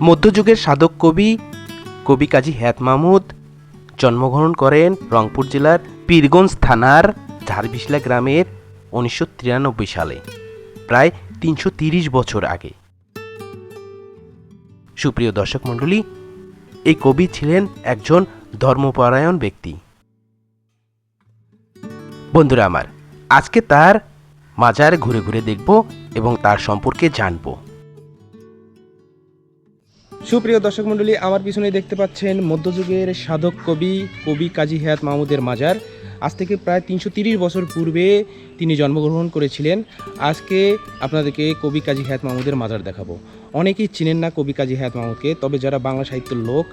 মধ্যযুগের সাধক কবি কবি কাজী হ্যাত মাহমুদ, জন্মগ্রহণ করেন রংপুর জেলার পীরগঞ্জ থানার ঝাড়বিশলা গ্রামের উনিশশো তিরানব্বই সালে, প্রায় তিনশো বছর আগে। সুপ্রিয় দর্শক মণ্ডলী, এই কবি ছিলেন একজন ধর্মপরায়ণ ব্যক্তি। বন্ধুরা আমার, আজকে তার মাজার ঘুরে ঘুরে দেখব এবং তার সম্পর্কে জানব। সুপ্রিয় দর্শক মণ্ডলী, আমার পিছনে দেখতে পাচ্ছেন মধ্যযুগের সাধক কবি কবি কাজী হায়াত মাহমুদের মাজার। আজ থেকে প্রায় তিনশো বছর পূর্বে তিনি জন্মগ্রহণ করেছিলেন। আজকে আপনাদেরকে কবি কাজী হায়াত মাহমুদের মাজার দেখাবো। অনেকেই চিনেন না কবি কাজী হায়াত মাহমুদকে, তবে যারা বাংলা সাহিত্যের লোক,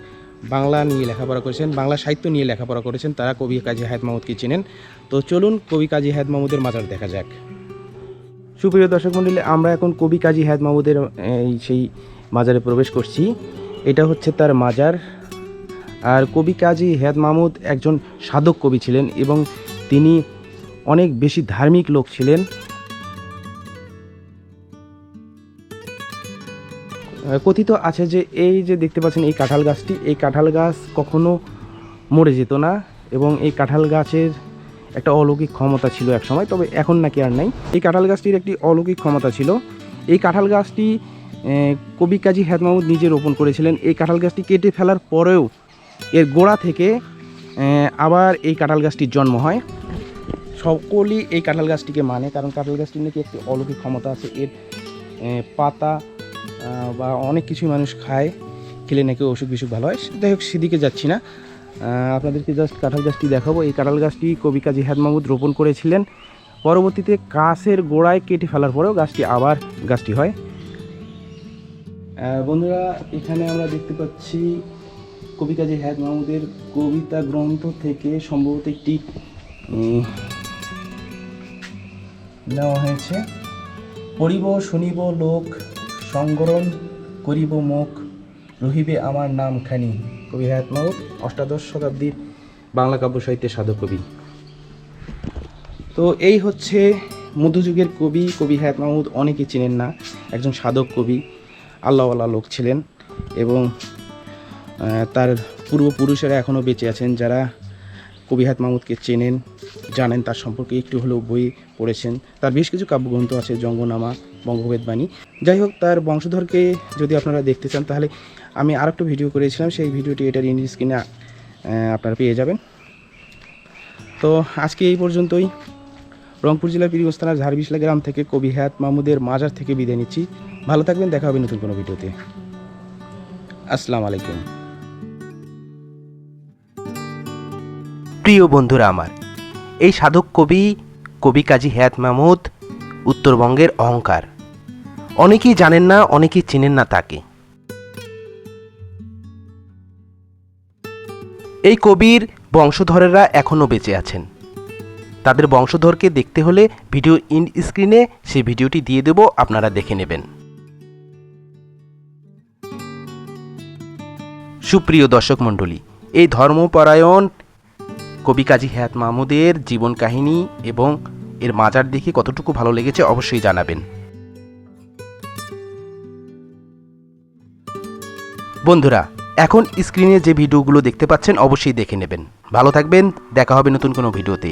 বাংলা নিয়ে লেখাপড়া করেছেন, বাংলা সাহিত্য নিয়ে লেখাপড়া করেছেন, তারা কবি কাজী হায়াত মাহমুদকে চিনেন। তো চলুন কবি কাজী হায়াত মাহমুদের মাজার দেখা যাক। সুপ্রিয় দর্শক মণ্ডলী, আমরা এখন কবি কাজী হায়াত মাহমুদের সেই মাজারে প্রবেশ করছি। এটা হচ্ছে তার মাজার। আর কবি কাজী হেয়াত মাহমুদ একজন সাধক কবি ছিলেন এবং তিনি অনেক বেশি ধার্মিক লোক ছিলেন। কথিত আছে যে এই যে দেখতে পাচ্ছেন এই কাঁঠাল গাছটি, এই কাঁঠাল গাছ কখনো মরে যেত না এবং এই কাঁঠাল গাছের একটা অলৌকিক ক্ষমতা ছিল এক সময় তবে এখন নাকি আর নাই। এই কাঁঠাল গাছটির একটি অলৌকিক ক্ষমতা ছিল। এই কাঁঠাল গাছটি কবি কাজী হ্যাত মাহমুদ নিজে রোপণ করেছিলেন। এই কাঁঠাল গাছটি কেটে ফেলার পরেও এর গোড়া থেকে আবার এই কাঁঠাল গাছটির জন্ম হয়। সকলেই এই কাঁঠাল গাছটিকে মানে কারণ কাঁঠাল গাছটির নাকি একটি অলৌকিক ক্ষমতা আছে। এর পাতা বা অনেক কিছুই মানুষ খায়, খেলে নাকি অসুখ বিসুখ ভালো হয়। যাই হোক, সেদিকে যাচ্ছি না। আপনাদেরকে জাস্ট কাঁঠাল গাছটি দেখাবো। এই কাঁঠাল গাছটি কবি কাজী হাত মাহমুদ রোপণ করেছিলেন। পরবর্তীতে কাছের গোড়ায় কেটে ফেলার পরেও গাছটি আবার গাছটি হয়। বন্ধুরা, এখানে আমরা দেখতে পাচ্ছি কবি কাজী হায়াত মাহমুদের কবিতা গ্রন্থ থেকে সম্ভবত একটি নেওয়া হয়েছে। পড়িব, শুনিব লোক, সংগরণ করিব মুখ, রহিবে আমার নাম খানি। কবি হায়াত মাহমুদ, অষ্টাদশ শতাব্দীর বাংলা কাব্য সাহিত্যের সাধক কবি। তো এই হচ্ছে মধ্যযুগের কবি কবি হায়াত মাহমুদ, অনেকে চেনেন না। একজন সাধক কবি। আল্লাহওয়ালা লোক ছিলেন এবং তার পূর্বপুরুষেরা এখনও বেঁচে আছেন যারা কবিহাত মাহমুদকে চেনেন, জানেন, তার সম্পর্কে একটু হলেও বই পড়েছেন। তার বেশ কিছু কাব্যগ্রন্থ আছে, জঙ্গনামা বঙ্গভেদ বাণী যাই হোক, তার বংশধরকে যদি আপনারা দেখতে চান, তাহলে আমি আর একটা ভিডিও করেছিলাম, সেই ভিডিওটি এটার ইন্ডিজ স্ক্রিনে আপনারা পেয়ে যাবেন। তো আজকে এই পর্যন্তই। রংপুর জেলার পীরগঞ্জ ঝাড়বিশলা গ্রাম থেকে কবি হায়াত মাহমুদের মাজার থেকে বিদায় নিচ্ছি। ভালো থাকবেন, দেখা হবে নতুন কোনো ভিডিওতে। আসসালামু আলাইকুম প্রিয় বন্ধুরা আমার, এই সাধক কবি কবি কাজী হায়াত মাহমুদ, উত্তরবঙ্গের অহংকার। অনেকেই জানেন না, অনেকেই চেনেন না তাকে। এই কবির বংশধরেরা এখনও বেঁচে আছেন। তাদের বংশধরকে দেখতে হলে ভিডিও ইন স্ক্রিনে সেই ভিডিওটি দিয়ে দেব, আপনারা দেখে নেবেন। সুপ্রিয় দর্শক মণ্ডলী, এই ধর্মপরায়ণ কবি কাজী হায়াত মাহমুদের জীবন কাহিনী এবং এর মাজার দেখে কতটুকু ভালো লেগেছে অবশ্যই জানাবেন। বন্ধুরা, এখন স্ক্রিনে যে ভিডিওগুলো দেখতে পাচ্ছেন অবশ্যই দেখে নেবেন। ভালো থাকবেন, দেখা হবে নতুন কোনো ভিডিওতে।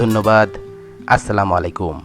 ধন্যবাদ, আসসালামু আলাইকুম।